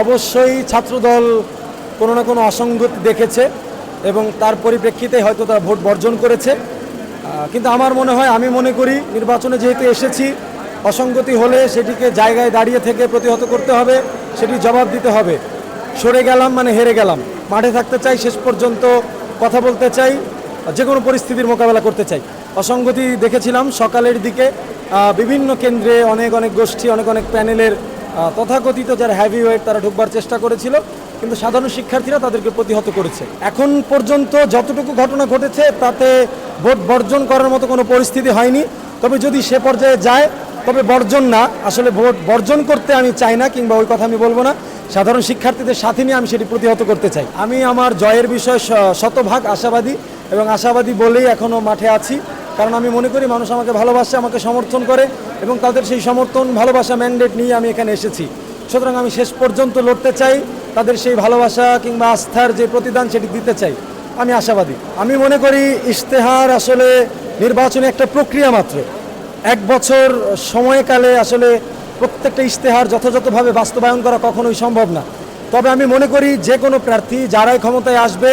অবশ্যই ছাত্রদল কোনো না কোনো অসঙ্গতি দেখেছে এবং তার পরিপ্রেক্ষিতে হয়তো তারা ভোট বর্জন করেছে। কিন্তু আমার মনে হয়, আমি মনে করি নির্বাচনে যেহেতু এসেছি, অসঙ্গতি হলে সেটিকে জায়গায় দাঁড়িয়ে থেকে প্রতিহত করতে হবে সেটি জবাব দিতে হবে। সরে গেলাম মানে হেরে গেলাম। মাঠে থাকতে চাই, শেষ পর্যন্ত কথা বলতে চাই, যে কোনো পরিস্থিতির মোকাবেলা করতে চাই। অসঙ্গতি দেখেছিলাম সকালের দিকে। বিভিন্ন কেন্দ্রে অনেক অনেক গোষ্ঠী, অনেক অনেক প্যানেলের তথাকথিত যারা হ্যাভি ওয়েট তারা ঢুকবার চেষ্টা করেছিল, কিন্তু সাধারণ শিক্ষার্থীরা তাদেরকে প্রতিহত করেছে। এখন পর্যন্ত যতটুকু ঘটনা ঘটেছে, তাতে ভোট বর্জন করার মতো কোনো পরিস্থিতি হয়নি। তবে যদি সে পর্যায়ে যায়, তবে বর্জন না। আসলে ভোট বর্জন করতে আমি চাই না, কিংবা ওই কথা আমি বলব না। সাধারণ শিক্ষার্থীদের সাথে নিয়ে আমি সেটি প্রতিহত করতে চাই। আমি আমার জয়ের বিষয়ে শতভাগ আশাবাদী এবং আশাবাদী বলেই এখনও মাঠে আছি। কারণ আমি মনে করি মানুষ আমাকে ভালোবাসে, আমাকে সমর্থন করে এবং তাদের সেই সমর্থন, ভালোবাসা ম্যান্ডেট নিয়ে আমি এখানে এসেছি। সুতরাং আমি শেষ পর্যন্ত লড়তে চাই, তাদের সেই ভালোবাসা কিংবা আস্থার যে প্রতিদান সেটি দিতে চাই। আমি আশাবাদী। আমি মনে করি ইশতেহার আসলে নির্বাচনে একটা প্রক্রিয়া মাত্র। এক বছর সময়কালে আসলে প্রত্যেকটা ইশতেহার যথাযথভাবে বাস্তবায়ন করা কখনোই সম্ভব না। তবে আমি মনে করি যে কোনো প্রার্থী যারাই ক্ষমতায় আসবে,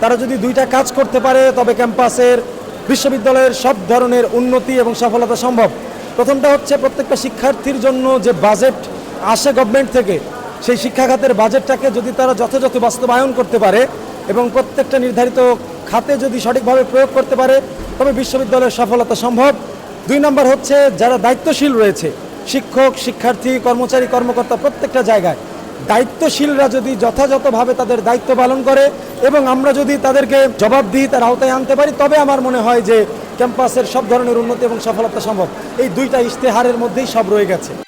তারা যদি দুইটা কাজ করতে পারে, তবে ক্যাম্পাসের বিশ্ববিদ্যালয়ের সব ধরনের উন্নতি এবং সফলতা সম্ভব। প্রথমটা হচ্ছে প্রত্যেকটা শিক্ষার্থীর জন্য যে বাজেট আসে গভর্নমেন্ট থেকে, সেই শিক্ষাখাতের বাজেটটাকে যদি তারা যথাযথ বাস্তবায়ন করতে পারে এবং প্রত্যেকটা নির্ধারিত খাতে যদি সঠিকভাবে প্রয়োগ করতে পারে, তবে বিশ্ববিদ্যালয়ের সফলতা সম্ভব। দুই নম্বর হচ্ছে যারা দায়িত্বশীল রয়েছে, শিক্ষক, শিক্ষার্থী, কর্মচারী, কর্মকর্তা প্রত্যেকটা জায়গায় দায়িত্বশীলরা যদি যথাযথভাবে তাদের দায়িত্ব পালন করে এবং আমরা যদি তাদেরকে জবাব দিই, তার আওতায় আনতে পারি, তবে আমার মনে হয় যে ক্যাম্পাসের সব ধরনের উন্নতি এবং সফলতা সম্ভব। এই দুইটা ইশতেহারের মধ্যেই সব রয়ে গেছে।